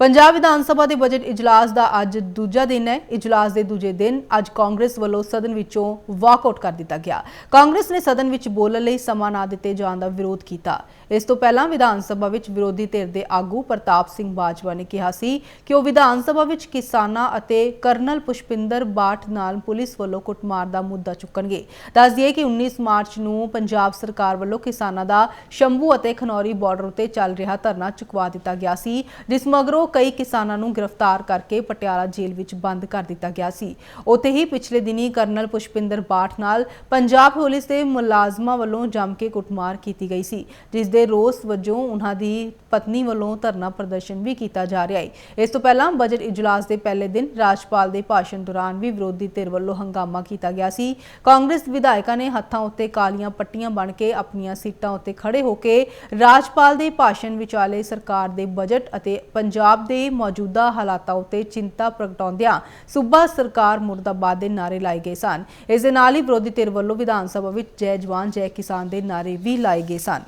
ਪੰਜਾਬ ਵਿਧਾਨ ਸਭਾ ਦੇ ਬਜਟ ਇਜਲਾਸ ਦਾ ਅੱਜ ਦੂਜਾ ਦਿਨ ਹੈ। ਇਜਲਾਸ ਦੇ ਦੂਜੇ ਦਿਨ ਅੱਜ ਕਾਂਗਰਸ ਵੱਲੋਂ ਸਦਨ ਵਿੱਚੋਂ ਵਾਕਆਊਟ ਕਰ ਦਿੱਤਾ ਗਿਆ। ਕਾਂਗਰਸ ਨੇ ਸਦਨ ਵਿੱਚ ਬੋਲਣ ਲਈ ਸਮਾਂ ਨਾ ਦਿੱਤੇ ਜਾਣ ਦਾ ਵਿਰੋਧ ਕੀਤਾ। ਇਸ ਤੋਂ ਪਹਿਲਾਂ ਵਿਧਾਨ ਸਭਾ ਵਿੱਚ ਵਿਰੋਧੀ ਧਿਰ ਦੇ ਆਗੂ ਪ੍ਰਤਾਪ ਸਿੰਘ ਬਾਜਵਾ ਨੇ ਕਿਹਾ ਸੀ ਕਿ ਉਹ ਵਿਧਾਨ ਸਭਾ ਵਿੱਚ ਕਿਸਾਨਾਂ ਅਤੇ ਕਰਨਲ ਪੁਸ਼ਪਿੰਦਰ ਬਾਠ ਨਾਲ ਪੁਲਿਸ ਵੱਲੋਂ ਕੁੱਟਮਾਰ ਦਾ ਮੁੱਦਾ ਚੁੱਕਣਗੇ। ਦੱਸ ਦਈਏ ਕਿ 19 ਮਾਰਚ ਨੂੰ ਪੰਜਾਬ ਸਰਕਾਰ ਵੱਲੋਂ ਕਿਸਾਨਾਂ ਦਾ ਸ਼ੰਭੂ ਅਤੇ ਖਨੌਰੀ ਬਾਰਡਰ ਉੱਤੇ ਚੱਲ ਰਿਹਾ ਧਰਨਾ ਚੁਕਵਾ ਦਿੱਤਾ ਗਿਆ ਸੀ, ਜਿਸ ਮਗਰੋਂ ਕਈ ਕਿਸਾਨਾਂ ਨੂੰ ਗ੍ਰਿਫਤਾਰ ਕਰਕੇ ਪਟਿਆਲਾ ਜੇਲ੍ਹ ਵਿੱਚ ਬੰਦ ਕਰ ਦਿੱਤਾ ਗਿਆ ਸੀ। ਉੱਥੇ ਹੀ ਪਿਛਲੇ ਦਿਨੀ ਕਰਨਲ ਪੁਸ਼ਪਿੰਦਰ ਬਾਠ ਨਾਲ ਪੰਜਾਬ ਪੁਲਿਸ ਦੇ ਮੁਲਾਜ਼ਮਾਂ ਵੱਲੋਂ ਜੰਮ ਕੇ ਕੁੱਟਮਾਰ ਕੀਤੀ ਗਈ ਸੀ, ਜਿਸ ਦੇ ਰੋਸ ਵਜੋਂ ਉਹਨਾਂ ਦੀ ਪਤਨੀ ਵੱਲੋਂ ਧਰਨਾ ਪ੍ਰਦਰਸ਼ਨ ਵੀ ਕੀਤਾ ਜਾ ਰਿਹਾ ਹੈ। ਇਸ ਤੋਂ ਪਹਿਲਾਂ ਬਜਟ ਇਜਲਾਸ ਦੇ ਪਹਿਲੇ ਦਿਨ ਰਾਜਪਾਲ ਦੇ ਭਾਸ਼ਣ ਦੌਰਾਨ ਵੀ ਵਿਰੋਧੀ ਧਿਰ ਵੱਲੋਂ ਹੰਗਾਮਾ ਕੀਤਾ ਗਿਆ ਸੀ। ਕਾਂਗਰਸ ਵਿਧਾਇਕਾਂ ਨੇ ਹੱਥਾਂ ਉੱਤੇ ਕਾਲੀਆਂ ਪੱਟੀਆਂ ਬਣ ਕੇ ਆਪਣੀਆਂ ਸੀਟਾਂ ਉੱਤੇ ਖੜੇ ਹੋ ਕੇ ਰਾਜਪਾਲ ਦੇ ਭਾਸ਼ਣ ਵਿਚਾਲੇ ਸਰਕਾਰ ਦੇ ਬਜਟ ਅਤੇ ਪੰਜਾਬ ਪੰਜਾਬ ਦੇ ਮੌਜੂਦਾ ਹਾਲਾਤਾਂ ਉੱਤੇ ਚਿੰਤਾ ਪ੍ਰਗਟਾਉਂਦਿਆਂ ਸੂਬਾ ਸਰਕਾਰ ਮੁਰਦਾਬਾਦ ਦੇ ਨਾਰੇ ਲਾਏ ਗਏ ਸਨ। ਇਸ ਦੇ ਨਾਲ ਹੀ ਵਿਰੋਧੀ ਧਿਰ ਵੱਲੋਂ ਵਿਧਾਨ ਸਭਾ ਵਿੱਚ ਜੈ ਜਵਾਨ, ਜੈ ਕਿਸਾਨ ਦੇ ਨਾਰੇ ਵੀ ਲਾਏ ਗਏ ਸਨ।